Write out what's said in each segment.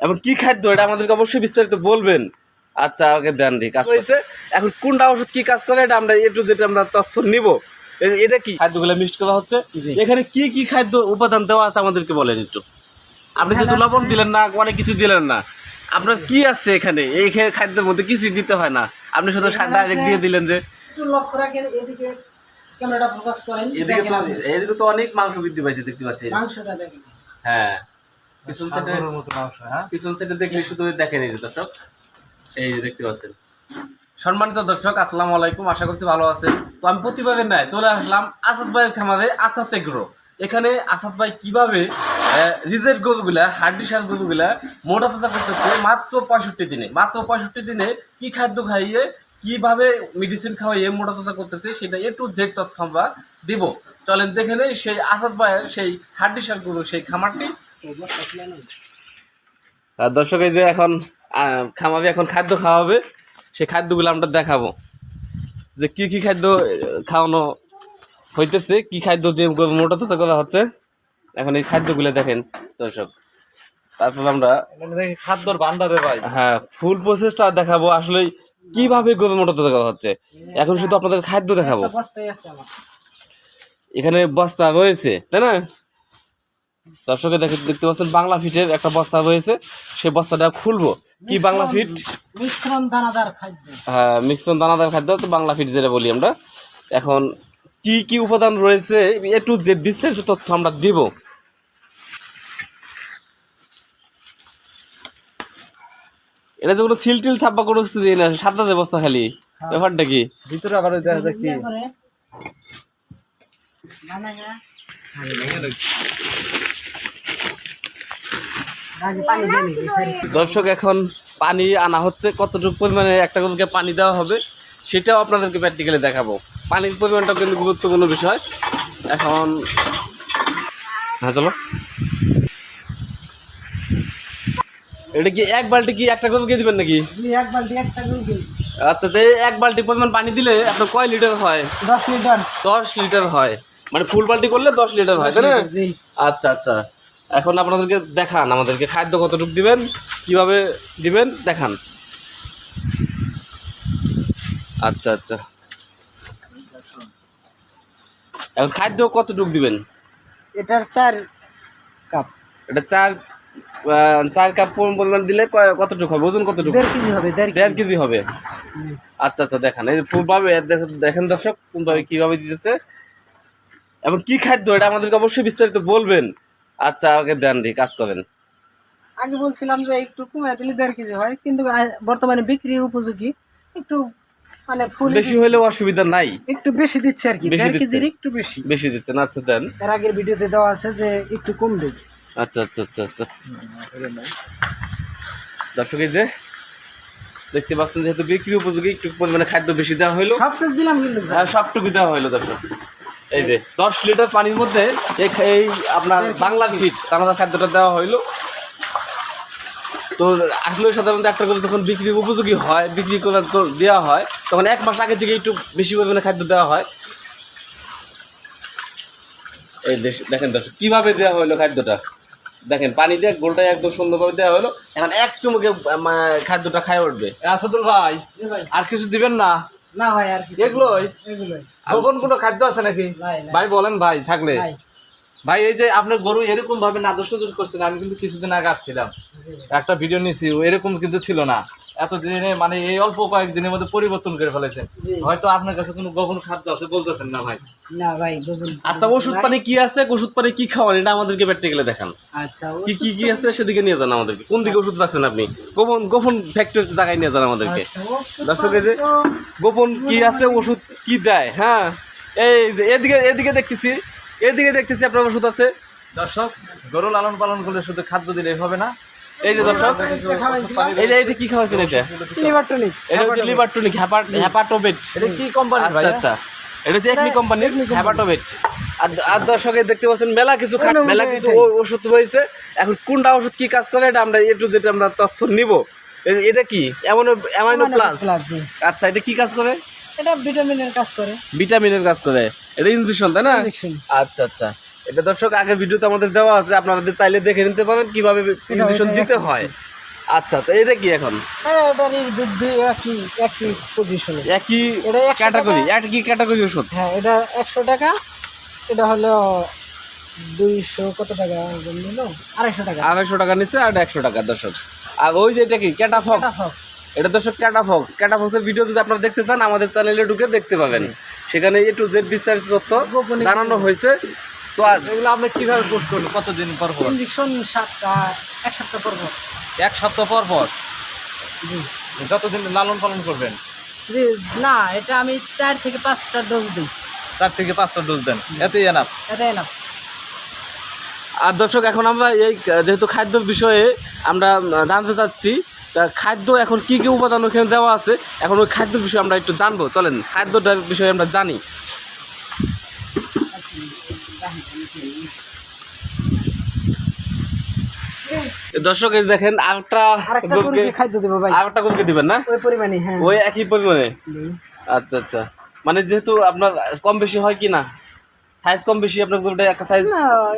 এবং কি খাদ্য এটা আমাদেরকে অবশ্যই বিস্তারিত বলবেন? আচ্ছা আগে দেন দি কাজ হয়েছে এখন কোনটা ওষুধ কি কাজ করে এটা আমরা একটু যেটা আমরা তথ্য নিব। এটা কি? খাদ্যগুলো মিক্সড করা হচ্ছে। এখানে কি কি খাদ্য উপাদান দেওয়া আছে আমাদেরকে বলেন একটু। আপনি যেহেতু লবণ দিলেন না অনেক কিছু দিলেন না আপনার কি আছে এখানে? এই খাদ্যের মধ্যে কিছু দিতে হয় না। আপনি শুধু ডাইরেক্ট দিয়ে দিলেন যে একটু লক্ষ্য রাখেন এদিকে ক্যামেরাটা ফোকাস করেন এদিকে তো এদিকে তো অনেক মাংস বৃদ্ধি পাইছে দেখতে পাচ্ছি। মাংসটা দেখেন। হ্যাঁ। পিছন সাইডে পিছন সাইডে দেখলে শুধু দেখেন এই যে দর্শক। এই যে দেখতে পাচ্ছেন। সম্মানিত দর্শক আসসালামু আলাইকুম। আশা করছি ভালো আছেন। তো আমি প্রতিবাদের নাই চলে আসলাম আসাদ ভাইয়ের খামারে আসাদ এগ্রো। এখানে আসাদ ভাই কীভাবে রিজেট গরুগুলা হাড্ডি সার গরুগুলা মোটা তাজা করতেছে মাত্র পঁয়ষট্টি দিনে? মাত্র পঁয়ষট্টি দিনে কি খাদ্য খাইয়ে কীভাবে মেডিসিন খাওয়াইয়ে মোটা তাজা করতেছে সেটা একটু জেড তথ্য আমরা দিব। চলেন দেখে নেই সেই আসাদ ভাইয়ের সেই হাড্ডি সার গরু সেই খামারটি আর দর্শক, এই যে এখন খামাবে এখন খাদ্য খাওয়াবে সেই খাদ্যগুলো আমরা দেখাবো। যে কি কি খাদ্য খাওয়ানো হইতেছে, কি খাদ্য দিয়ে গরু মোটা তাজা করা হচ্ছে। এখন এই খাদ্যগুলো দেখেন, দর্শক। তারপর আমরা খাদ্যর ভান্ডারে ভাই হ্যাঁ ফুল প্রসেসটা দেখাবো, আসলে কীভাবে গরু মোটা তাজা করা হচ্ছে। এখন শুধু আপনাদের খাদ্য দেখাবো। এখানে বস্তা রয়েছে, তাই না? দর্শকে দেখে দেখতে পাচ্ছেন বাংলা ফিটের একটা বস্তা রয়েছে। সেই বস্তাটা খুলবো। কি বাংলা ফিট? মিশ্রণ দানাদার খাদ্য। হ্যাঁ মিশ্রণ দানাদার খাদ্য তো বাংলা ফিট যেটা বলি আমরা। এখন কি কি উপাদান রয়েছে? এ টু জেড বিস্তারিত তথ্য আমরা দিব। এটা যে কোনো সিল টিল ছাপ্পা কোনো কিছু দিয়ে না সাদা যে বস্তা খালি। ব্যাপারটা কি? ভিতরে আবার দেখা যায় কি? দর্শক এখন পানি আনা হচ্ছে। কতটুকু পরিমাণে একটা গরুকে পানি দেওয়া হবে সেটাও আপনাদেরকে প্র্যাকটিক্যালি দেখাবো। পানির পরিমাণটা কিন্তু গুরুত্বপূর্ণ বিষয়। এখন হ্যাঁ চলো। এটা কি এক বালতি কি একটা গরুকে দিবেন নাকি? এক বালতি একটা রুগী আচ্ছা এক বালতি পরিমাণ পানি দিলে আপনার কয় লিটার হয়? দশ লিটার। দশ লিটার হয়। মানে ফুল বালতি করলে দশ লিটার হয় তাই না? আচ্ছা আচ্ছা। এখন আপনাদেরকে দেখান আমাদেরকে খাদ্য কতটুকু দিবেন কীভাবে দিবেন দেখান। আচ্ছা আচ্ছা। এখন খাদ্য কতটুকু দিবেন? এটার চার কাপ। এটা চার চার কাপ পরিমাণ দিলে কতটুকু হবে? ওজন কতটুকু? দেড় কেজি হবে দেড় কেজি। হবে। আচ্ছা আচ্ছা দেখান। এই ফুলভাবে দেখেন দেখেন দর্শক কোনভাবে কীভাবে দিতেছে। এবং কি খাদ্য এটা আমাদেরকে অবশ্যই বিস্তারিত বলবেন? আচ্ছা আগে দেন দি কাজ করেন। আগে বলছিলাম যে একটু কমে দিলে দেড় কেজি হয় কিন্তু বর্তমানে বিক্রির উপযোগী। একটু মানে ফুল বেশি হলেও অসুবিধা নাই। একটু বেশি দিচ্ছে আর কি দেড় কেজির একটু বেশি। বেশি দিচ্ছেন আচ্ছা দেন। এর আগের ভিডিওতে দেওয়া আছে যে একটু কম দেই আচ্ছা আচ্ছা আচ্ছা আচ্ছা। দর্শক এই যে দেখতে পাচ্ছেন যেহেতু বিক্রি উপযোগী একটু পরিমাণে খাদ্য বেশি দেওয়া হইল সব দিলাম কিন্তু। হ্যাঁ সবটুকু দেওয়া হইল দর্শক। এই যে দশ লিটার পানির মধ্যে এই আপনার বাংলা ফিট কানাডা খাদ্যটা দেওয়া হইল। তো আসলে সাধারণত একটা করে যখন বিক্রি উপযোগী হয় বিক্রি করার জ- দেওয়া হয় তখন এক মাস আগে থেকে একটু বেশি পরিমাণে খাদ্য দেওয়া হয়। এই দেখেন দর্শক কীভাবে দেওয়া হইল খাদ্যটা? দেখেন পানি দিয়ে গোলটা একদম সুন্দরভাবে দেওয়া হলো এখন এক চুমুকে খাদ্যটা খায় উঠবে। আসাদুল ভাই ভাই আর কিছু দিবেন না। না ভাই আর এগুলোই? এগুলোই। গোপন কোনো খাদ্য আছে নাকি। ভাই বলেন ভাই থাকলে। ভাই এই যে আপনার গরু এরকম ভাবে নাদুস করছেন আমি কিন্তু কিছুদিন আগে আসছিলাম। একটা ভিডিও নিয়েছি এরকম কিন্তু ছিল না। এত দিনে মানে এই অল্প কয়েকদিনের মধ্যে পরিবর্তন করে ফেলেছেন হয়তো আপনার কাছে কোনো গোপন খাদ্য আছে বলতেছেন না ভাই? না ভাই আচ্ছা ওষুধ পানি কি আছে? ওষুধ পানি কি খাওয়ান এটা আমাদেরকে প্র্যাকটিক্যালি দেখান। আচ্ছা কি কি কি আছে? সেদিকে নিয়ে যান আমাদেরকে। কোন দিকে ওষুধ রাখছেন আপনি? গোপন গোপন ফ্যাক্টরি জায়গায় নিয়ে যান আমাদেরকে। দর্শক এই যে গোপন কি আছে ওষুধ কি দেয়? হ্যাঁ এই যে এদিকে এদিকে দেখতেছি। এদিকে দেখতেছি আপনার ওষুধ আছে। দর্শক গরু লালন পালন করলে শুধু খাদ্য দিলে হবে না এই যে দর্শক এই যে এটা কি খাওয়াছেন এটা? লিভার টনিক এটা হচ্ছে লিভার টনিক হ্যাপাটোবেট এটা কি কোম্পানি আচ্ছা আচ্ছা। এটা হচ্ছে একমি কোম্পানির হ্যাপাটোবেট আর আর দর্শকে দেখতে পাচ্ছেন মেলা কিছু মেলা কিছু ওষুধ রয়েছে এখন কোনটা ওষুধ কি কাজ করে এটা আমরা একটু যেটা আমরা তথ্য নিব। এটা কি? Amino amino plus. প্লাস আচ্ছা এটা কি কাজ করে? এটা ভিটামিনের কাজ করে। ভিটামিনের কাজ করে। এটা ইনজেকশন তাই না? আচ্ছা আচ্ছা। এটা দর্শক আগের ভিডিওতে আমাদের দেওয়া আছে আপনারা চাইলে দেখে নিতে পারেন কীভাবে ইঞ্জেকশন দিতে হয়। আচ্ছা আচ্ছা এটা কি এখন? হ্যাঁ একই একই পজিশনে একই ক্যাটাগরি। একই ক্যাটাগরি ওষুধ? হ্যাঁ এটা একশো টাকা এটা হলো দুইশো কত টাকা নিল? আড়াইশো টাকা। আড়াইশো টাকা নিচ্ছে আর একশো টাকা দর্শক। আর ওই যে এটা কি ক্যাটাফক্স। এটা দর্শক ক্যাটাফক্স ক্যাটাফক্সের ভিডিও যদি আপনারা দেখতে চান আমাদের চ্যানেলে ঢুকে দেখতে পাবেন। সেখানে এ টু জেড বিস্তারিত তথ্য জানানো হয়েছে। তো এগুলো আপনি কীভাবে পোস্ট করবেন? কতদিন পর পর? ইঞ্জেকশন সাতটা এক সপ্তাহ পর পর। এক সপ্তাহ পর পর? যতদিন লালন পালন করবেন? জি না এটা আমি চার থেকে পাঁচটা ডোজ দিই। চার থেকে পাঁচটা ডোজ দেন। এতেই এনাফ এটাই না আর দর্শক এখন আমরা এই যেহেতু খাদ্যর বিষয়ে আমরা জানতে চাচ্ছি তা খাদ্য এখন কি কি উপাদান ওখানে দেওয়া আছে? এখন ওই খাদ্য বিষয়ে আমরা একটু জানব। চলেন খাদ্যটার বিষয়ে আমরা জানি। দর্শক দেখেন আরেকটা আরেকটা গরুকে দিবেন না? ওই পরিমাণে হ্যাঁ। ওই একই পরিমাণে? আচ্ছা আচ্ছা। মানে যেহেতু আপনার কম বেশি হয় কি না? সাইজ কম বেশি আপনার গরুটা একটা সাইজ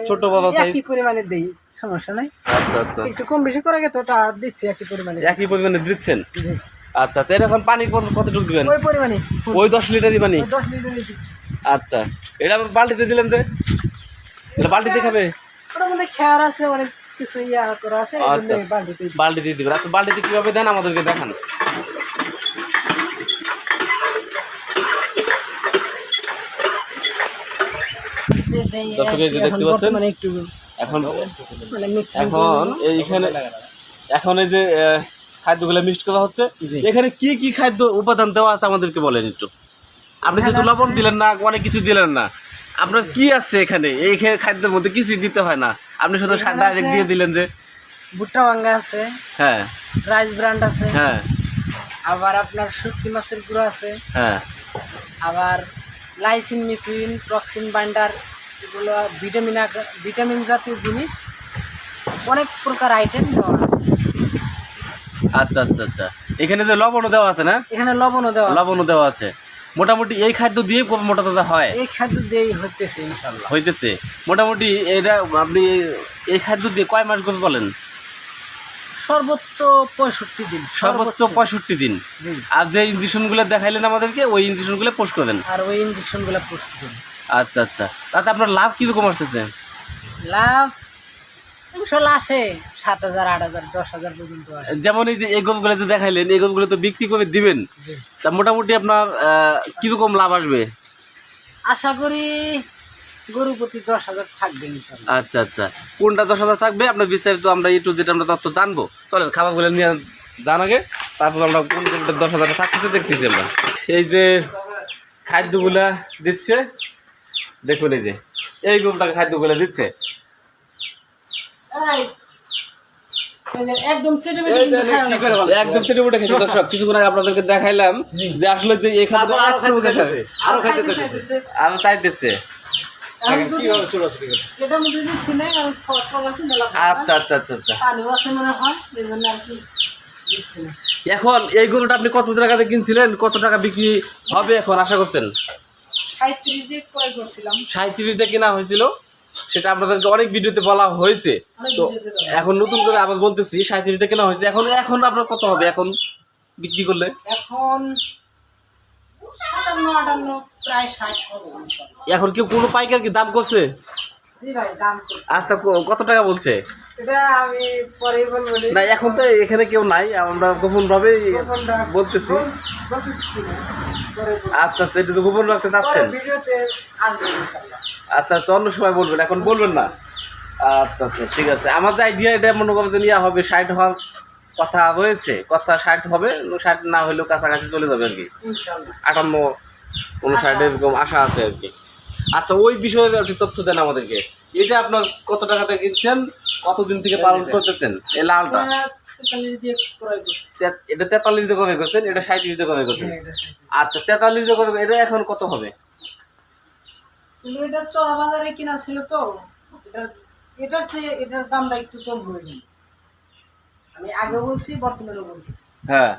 ছোট বড় সাইজ একই পরিমাণে দেই সমস্যা নাই। আচ্ছা আচ্ছা। একটু কম বেশি করে গেছে তা দিচ্ছি একই পরিমাণে। একই পরিমাণে দিচ্ছেন? জি। আচ্ছা আচ্ছা। এরকম পানি কত কতটুকু দিবেন? ওই পরিমাণে। ওই দশ লিটারই পানি? দশ আচ্ছা। এটা বালতিতে দিলেন যে? এটা বালতিতে খাবে? ওটার মধ্যে খেয়ার আছে অনেক কিছু ইয়া করা আছে আচ্ছা, জন্য আচ্ছা। দিবেন। আচ্ছা বালতিতে কীভাবে দেন আমাদেরকে দেখান। দর্শক এই যে এখন দেখতে পাচ্ছেন? এখন মানে এখন এইখানে এখন এই যে খাদ্যগুলো মিক্সড করা হচ্ছে। এখানে কি কি খাদ্য উপাদান দেওয়া আছে আমাদেরকে বলেন একটু? আপনি যেহেতু লবণ দিলেন না অনেক কিছু দিলেন না। আপনার কি আছে এখানে? এই খাদ্যের মধ্যে কিছু দিতে হয় না। আপনি শুধু ডাইরেক্ট দিয়ে দিলেন যে ভুট্টা ভাঙ্গা আছে হ্যাঁ। রাইস ব্র্যান্ড আছে হ্যাঁ। আবার আপনার শুটকি মাছের গুঁড়ো আছে হ্যাঁ। আবার লাইসিন মিথিন টক্সিন বাইন্ডার এগুলো ভিটামিন ভিটামিন জাতীয় জিনিস অনেক প্রকার আইটেম দেওয়া আছে। আচ্ছা আচ্ছা আচ্ছা। এখানে যে লবণও দেওয়া আছে না? এখানে লবণও দেওয়া লবণও দেওয়া আছে। মোটামুটি এই খাদ্য দিয়ে মোটা তাজা হয়। এই খাদ্য দিয়েই হইতেছে ইনশাল্লাহ হইতেছে। মোটামুটি এটা আপনি এই খাদ্য দিয়ে কয় মাস করে বলেন সর্বোচ্চ পঁয়ষট্টি দিন। সর্বোচ্চ পঁয়ষট্টি দিন। আর যে ইঞ্জেকশনগুলো দেখাইলেন আমাদেরকে ওই ইঞ্জেকশনগুলো পোস্ট করে দেন। আর ওই ইঞ্জেকশনগুলা প্রস্তুত দিন। আচ্ছা আচ্ছা। তাতে আপনার লাভ কীরকম আসতেছে? লাভ আসে সাত হাজার আট হাজার দশ হাজার পর্যন্ত যেমন এই যে এই গরুগুলো যে দেখাইলেন এই গরুগুলো তো বিক্রি করে দিবেন। তা মোটামুটি আপনার কীরকম লাভ আসবে? আশা করি গরু প্রতি দশ হাজার থাকবে আচ্ছা আচ্ছা। কোনটা দশ হাজার থাকবে? আপনার বিস্তারিত আমরা একটু যেটা আমরা তথ্য জানব। চলেন খাবারগুলো নিয়ে জান আগে। তারপর আমরা কোন কোনটা দশ হাজার থাকতেছে দেখতেছি আমরা। এই যে খাদ্যগুলা দিচ্ছে। দেখুন এই যে এই গরুটাকে খাদ্যগুলো দিচ্ছে। একদম চেটে খেয়েছে। দর্শক কিছুক্ষণ আগে আপনাদেরকে দেখাইলাম যে আসলে যে এই খাদ্য আরও আরও চাইতেছে। আচ্ছা আচ্ছা আচ্ছা আচ্ছা। মনে হয়। এখন এই গরুটা আপনি কত টাকাতে কিনছিলেন? কত টাকা বিক্রি হবে এখন? আশা করছেন? সাঁইত্রিশ দিয়ে ক্রয় করছিলাম। সাঁত্রিশ দিয়ে কেনা হয়েছিল? সেটা আপনাদেরকে অনেক ভিডিওতে বলা হয়েছে। তো এখন নতুন করে আবার বলতেছি সাঁত্রিশ দিয়ে কেনা হয়েছে। এখন এখন আপনার কত হবে? এখন বিক্রি করলে? এখন। এখন কেউ কোনো পাইকার কি দাম করছে। আচ্ছা কত টাকা বলছে? নি। এখন তো এখানে কেউ নাই। আমরা গোপন ভাবে বলতেছি। আচ্ছা আচ্ছা এটা তো গোপন রাখতে চাচ্ছেন। আচ্ছা আচ্ছা অন্য সময় বলবেন এখন বলবেন না। আচ্ছা আচ্ছা ঠিক আছে। আমার যে আইডিয়া এটা মনে করো যে নেওয়া হবে ষাট হওয়ার কথা রয়েছে কথা ষাট হবে ষাট না হলেও কাছাকাছি চলে যাবে আর কি। আটান্ন উনষাট এরকম আশা আছে আর কি। আচ্ছা ওই বিষয়ে একটু তথ্য দেন আমাদেরকে। এটা আপনার কত টাকাতে কিনছেন কতদিন থেকে পালন করতেছেন? এই লালটা? এটা তেতাল্লিশ দিয়ে কমে করছেন এটা সাঁত্রিশ দিয়ে কমে করছেন। হ্যাঁ। আচ্ছা তেতাল্লিশ দিয়ে কমে এটা এখন কত হবে? কিন্তু এটা চড়া বাজারে কিনা ছিল তো এটার এটার চেয়ে এটার দামটা একটু কম হয়ে গেল। আমি আগে বলছি বর্তমানে বলছি। হ্যাঁ।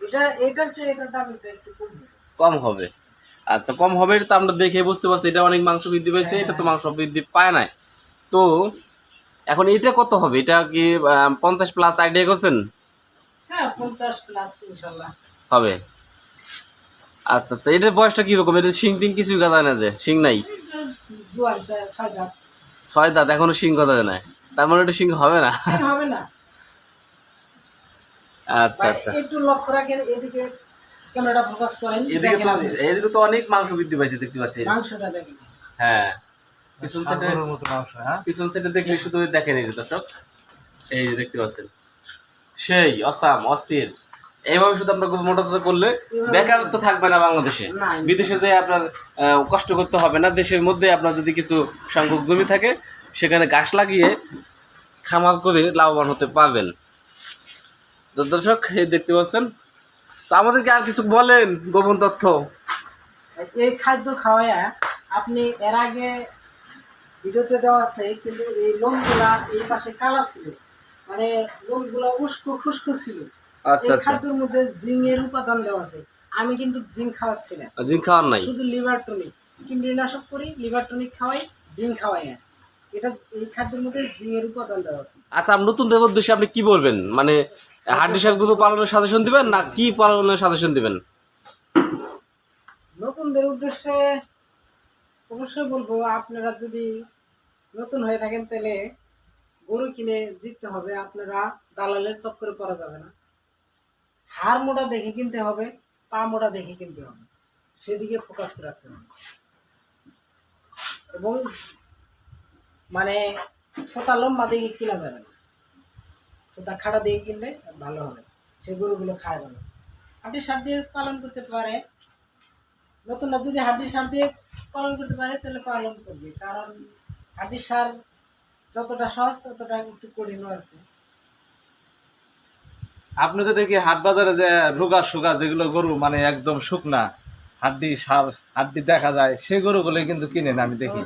এটা এটার চেয়ে এটার দাম একটু একটু কম কম হবে। আচ্ছা কম হবে এটা তো আমরা দেখে বুঝতে পারছি এটা অনেক মাংস বৃদ্ধি পেয়েছে এটা তো মাংস বৃদ্ধি পায় নাই। তো এখন এটা কত হবে? এটা কি পঞ্চাশ প্লাস আইডিয়া করছেন? হ্যাঁ পঞ্চাশ প্লাস ইনশাল্লাহ। হবে। আচ্ছা আচ্ছা এটার বয়সটা কীরকম? এটা শিং টিং কিছুই কথা না যে? শিং নাই? ছয় দাঁত এখনও শিং তার মানে এটা শিং হবে না? হবে না। আচ্ছা আচ্ছা। একটু লক্ষ্য রাখেন এদিকে ক্যামেরাটা ফোকাস করেন এদিকে তো এদিকে তো অনেক মাংস বৃদ্ধি পাইছে দেখতে পাচ্ছি মাংসটা দেখেন। হ্যাঁ। পিছন সাইডে মাংস হ্যাঁ? পিছন সাইডে দেখলে শুধু দেখেন এই যে দর্শক। এই যে দেখতে পাচ্ছেন। সেই অসাম অস্থির। এইভাবে শুধু আপনার মোটা করলে বেকারত্ব থাকবে না বাংলাদেশে। বিদেশে যে আপনার কষ্ট করতে হবে না। দেশের মধ্যে আপনার যদি কিছু সংখ্যক জমি থাকে সেখানে গাছ লাগিয়ে খামার করে লাভবান হতে পারবেন। দর্শক এই দেখতে পাচ্ছেন। তো আমাদেরকে আর কিছু বলেন গোপন তথ্য। এই খাদ্য খাওয়ায়া আপনি এর আগে ভিডিওতে দেওয়া আছে কিন্তু এই লোমগুলা এই পাশে কালা ছিল। মানে লোমগুলা উস্কো খুস্কো ছিল। আচ্ছা আচ্ছা। খাদ্যের মধ্যে জিঙ্কের উপাদান দেওয়া আছে। আমি কিন্তু জিঙ্ক খাওয়াচ্ছি না। খাওয়ার নাই? শুধু লিভার টনিক। কীটনাশক করি লিভার টনিক খাওয়াই জিঙ্ক খাওয়াই না। এটা এই খাদ্যের মধ্যে জিঙ্কের উপাদান দেওয়া আছে। আচ্ছা আপনি নতুনদের উদ্দেশ্যে আপনি কি বলবেন? মানে পালনের সাজেশন দিবেন না কি পালনের সাজেশন দিবেন? নতুনদের উদ্দেশ্যে অবশ্যই বলব আপনারা যদি নতুন হয়ে থাকেন তাহলে গরু কিনে জিততে হবে। আপনারা দালালের চক্করে পড়া যাবে না। হাড় মোটা দেখে কিনতে হবে, পা মোটা দেখে কিনতে হবে। সেদিকে ফোকাস রাখতে হবে। এবং মানে ছোটা লম্বা দেখে কিনা যাবে না। ছোটা খাড়া দিয়ে কিনলে ভালো হবে। সেই গরুগুলো খায় ভালো আপনি সার দিয়ে পালন করতে পারে। নতুনরা যদি হাড্ডি সার দিয়ে পালন করতে পারে, তাহলে পালন করবে। কারণ হাড্ডি সার যতটা সহজ, ততটা একটু কঠিনও আছে। আপনি তো দেখি হাট বাজারে যে রোগা সুগা যেগুলো গরু মানে একদম শুকনা, হাড্ডি সার, হাড্ডি দেখা যায়, সেই গরুগুলো কিন্তু কিনেন, আমি দেখি।